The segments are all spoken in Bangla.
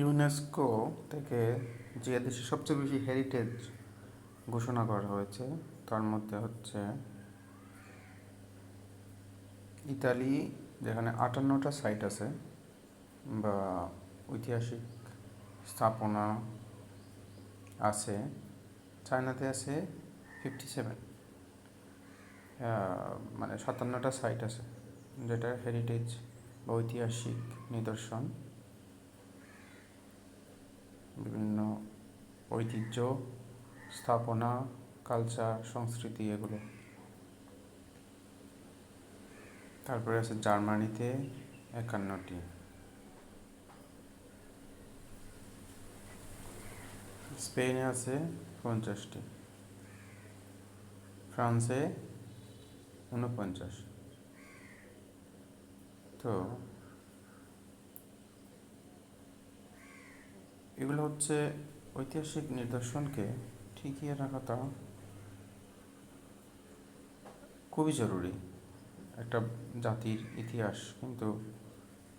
ইউনেস্কো থেকে যে দেশে সবচেয়ে বেশি হেরিটেজ ঘোষণা করা হয়েছে, তার মধ্যে হচ্ছে ইতালি, যেখানে আটান্নটা সাইট আছে বা ঐতিহাসিক স্থাপনা আছে, চায়নাতে আছে ফিফটি সেভেন মানে সাতান্নটা সাইট আছে যেটা হেরিটেজ বা ঐতিহাসিক নিদর্শন। বিভিন্ন ঐতিহ্য, স্থাপনা কালচার সংস্কৃতি এগুলো। তারপরে আছে জার্মানিতে একান্নটি। স্পেনে আছে পঞ্চাশটি। ফ্রান্সে ঊনপঞ্চাশ। তো এগুলো হচ্ছে ঐতিহাসিক নিদর্শনকে ঠিকিয়ে রাখাটা খুবই জরুরি একটা জাতির ইতিহাস। কিন্তু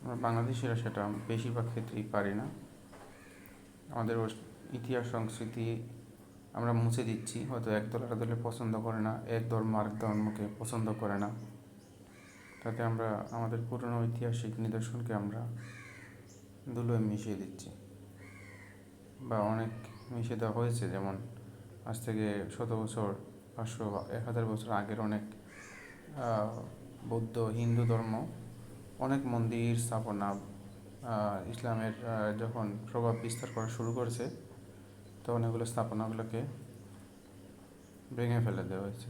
আমরা বাংলাদেশিরা সেটা বেশিরভাগ ক্ষেত্রেই পারি না। আমাদের ইতিহাস সংস্কৃতি আমরা মুছে দিচ্ছি। হয়তো একদল আর দলে পছন্দ করে না, এক ধর্ম আরেক ধর্মকে পছন্দ করে না। তাতে আমরা আমাদের পুরনো ঐতিহাসিক নিদর্শনকে আমরা ধুলোয় মিশিয়ে দিচ্ছি। বা অনেক মিশিয়ে দেওয়া হয়েছে, যেমন আজ থেকে শত বছর, পাঁচশো এক হাজার বছর আগের অনেক বৌদ্ধ হিন্দু ধর্ম, অনেক মন্দির স্থাপনা ইসলামের যখন প্রভাব বিস্তার করা শুরু করেছে, তখন এগুলো স্থাপনাগুলোকে ভেঙে ফেলে দেওয়া হয়েছে।